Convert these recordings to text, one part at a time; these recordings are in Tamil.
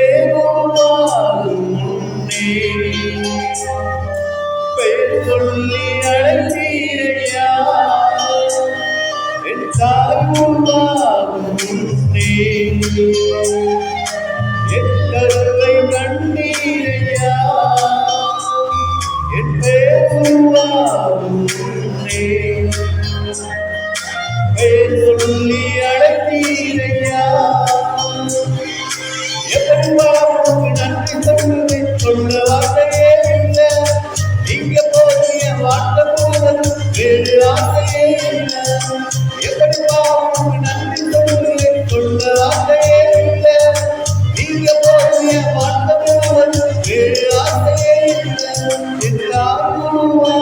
வேகம் வாழும் முன்னே பெயர் சொல்லி அழைத்தீரையா என் சாகும் வாழும் முன்னே என் கருவை கண்டீரையா என் பேரும் வாழும் அழைத்தீரையா Oh.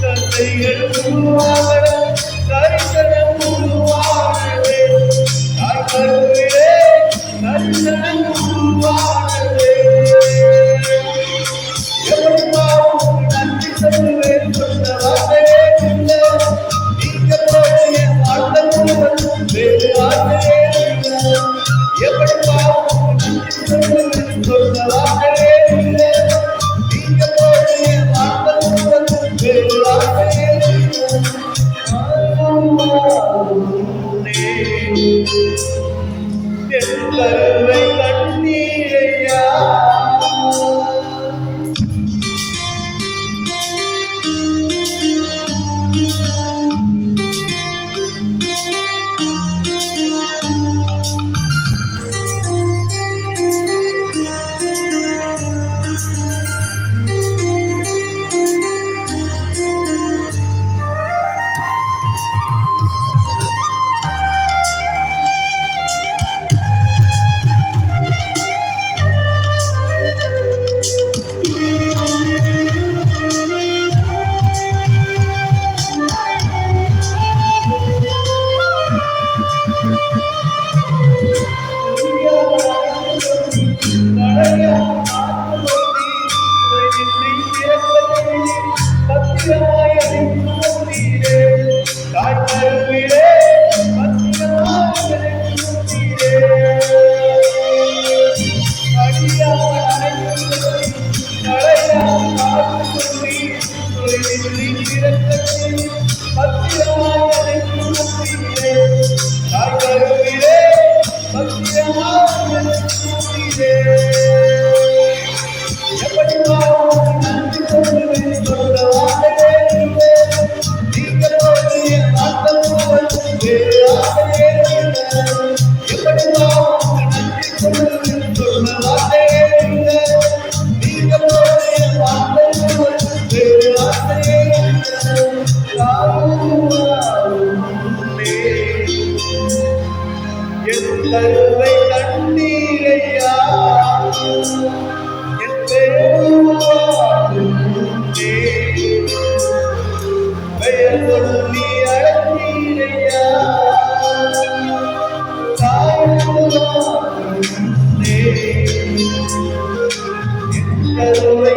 தந்தைகள் உருவாக தரிசனம் தரிசனம் உருவாகவே கருவை கண்ணீரையா என் பேரும் பெயர் கொடு நீ அழகீரையா கருவை